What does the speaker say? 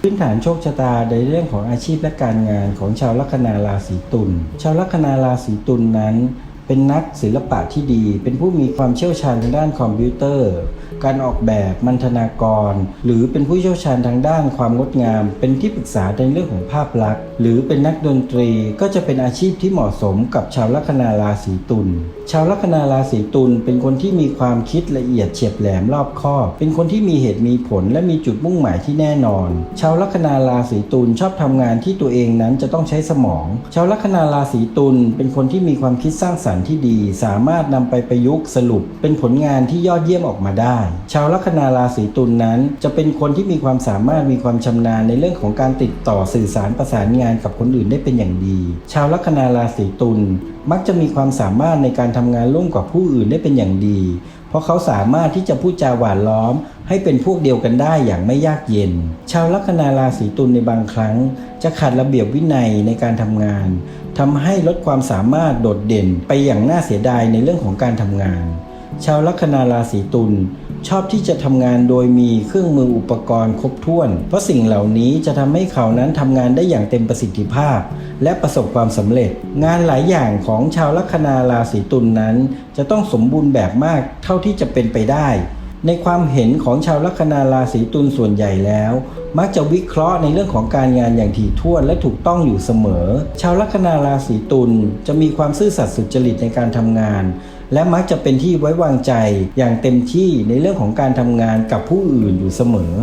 พื้นฐานโชคชะตาในเรื่องของอาชีพและการงานของชาวลัคนาราศีตุล ชาวลัคนาราศีตุลนั้น เป็นนักศิลปะที่ดี เป็นผู้มีความเชี่ยวชาญทางด้านคอมพิวเตอร์ การออกแบบมันธนากร หรือเป็นผู้เชี่ยวชาญทางด้านความงดงาม เป็นที่ปรึกษาในเรื่องของภาพลักษณ์ หรือเป็นนักดนตรีก็จะเป็นอาชีพที่เหมาะสมกับชาวลัคนาราศีตุลชาวลัคนาราศีตุลเป็นคนที่มีความคิดละเอียดเฉียบแหลมรอบคอบ เป็นคนที่มีเหตุมีผลและมีจุดมุ่งหมายที่แน่นอน ชาวลัคนาราศีตุลชอบทำงานที่ตัวเองนั้นจะต้องใช้สมอง ชาวลัคนาราศีตุลเป็นคนที่มีความคิดสร้างสรรค์ที่ดี สามารถนำไปประยุกต์สรุป เป็นผลงานที่ยอดเยี่ยมออกมาได้ชาวลัคนาราศีตุลนั้น จะเป็นคนที่มีความสามารถมีความชำนาญในเรื่องของการติดต่อสื่อสารประสานงานกับคนอื่นได้เป็นอย่างดี ชาวลัคนาราศีตุลมักจะมีความสามารถในการทำงานร่วมกับผู้อื่นได้เป็นอย่างดี เพราะเขาสามารถที่จะพูดจาหวานล้อม ให้เป็นพวกเดียวกันได้อย่างไม่ยากเย็น ชาวลัคนาราศีตุลในบางครั้ง จะขาดระเบียบวินัยในการทำงานทำให้ลดความสามารถโดดเด่นไปอย่างน่าเสียดายในเรื่องของการทำงาน ชาวลัคนาราศีตุลชอบที่จะทำงานโดยมีเครื่องมืออุปกรณ์ครบถ้วน เพราะสิ่งเหล่านี้จะทำให้เขานั้นทำงานได้อย่างเต็มประสิทธิภาพ และประสบความสำเร็จ งานหลายอย่างของชาวลัคนาราศีตุลนนั้น จะต้องสมบูรณ์แบบมากเท่าที่จะเป็นไปได้ ในความเห็นของชาวลัคนาราศีตุลส่วนใหญ่แล้ว มักจะวิเคราะห์ในเรื่องของการงานอย่างถี่ถ้วนและถูกต้องอยู่เสมอ ชาวลัคนาราศีตุลจะมีความซื่อสัตย์สุจริตในการทำงาน และมักจะเป็นที่ไว้วางใจอย่างเต็มที่ในเรื่องของการทำงานกับผู้อื่นอยู่เสมอ